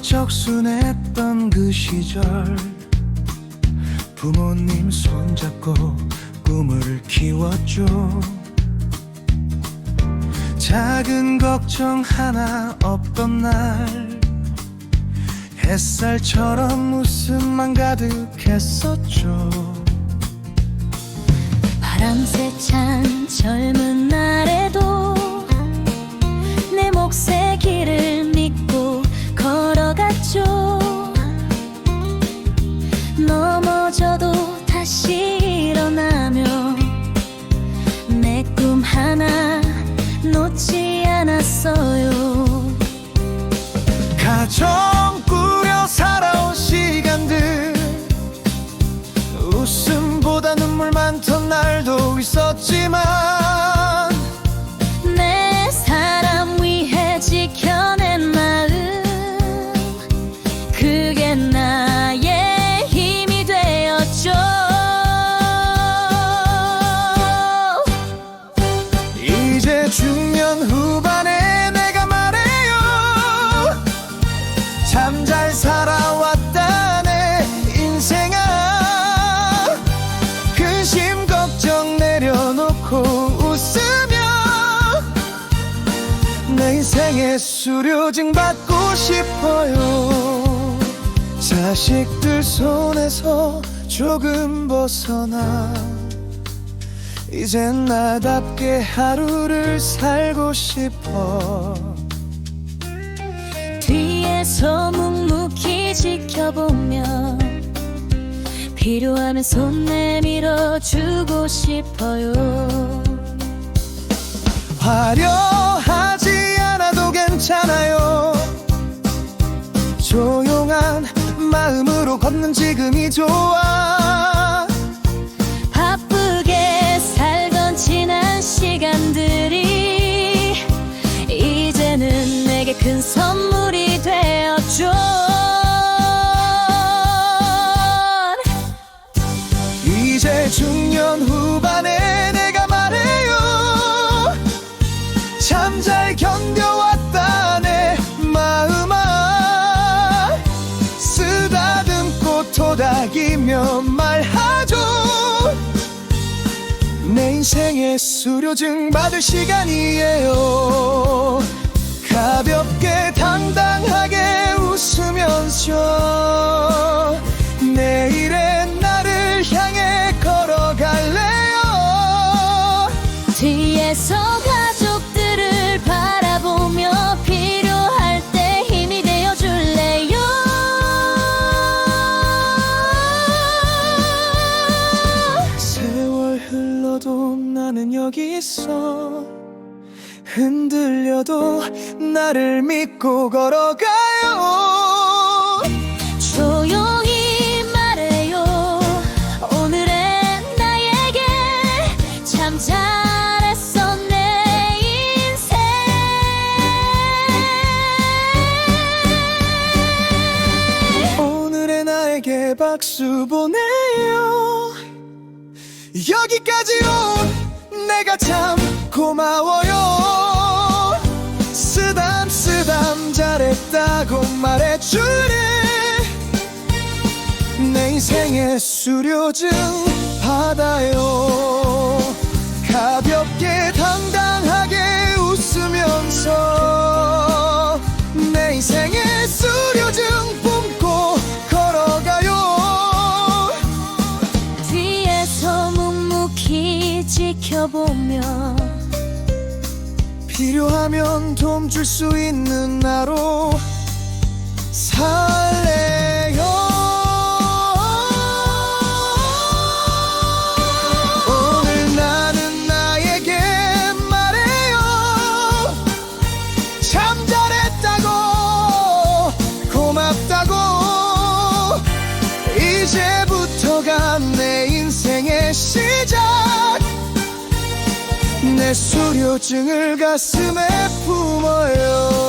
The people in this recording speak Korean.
적 순했던 그 시절. 부모님 손잡고 꿈을 키웠죠. 작은 걱정 하나 없던 날. 햇살처럼 웃음만 가득했었죠. 바람새 찬 젊은 놓지 않았어요. 가정 꾸려 살아온 시간들. 웃음보다 눈물 많던 날도 있었지만 내 사람 위해 지켜낸 마음 그게 나의 힘이 되었죠. 이제 중 내 인생의 수료증 받고 싶어요. 자식들 손에서 조금 벗어나 이젠 나답게 하루를 살고 싶어. 뒤에서 묵묵히 지켜보며 필요하면 손 내밀어 주고 싶어요. 화려하지 걷는 지금이 좋아. 바쁘게 살던 지난 시간들이 이제는 내게 큰 선물이 되었죠. 이제 중년 후반에 내가 말해요. 참 잘 견뎌 인생의 수료증 받을 시간이에요. 가볍게 당당하게 웃으면 여기 있어. 흔들려도 나를 믿고 걸어가요. 조용히 말해요. 오늘의 나에게 참 잘했어 내 인생. 오늘의 나에게 박수 보내요. 여기까지 온 내가 참 고마워요. 쓰담 쓰담 잘했다고 말해주네. 내 인생의 수료증 받아요 지켜보며 필요하면 도움 줄 수 있는 나로 살래요. 오늘 나는 나에게 말해요. 참 잘했다고 고맙다고. 이제부터가 내 인생의 시작 내 수료증을 가슴에 품어요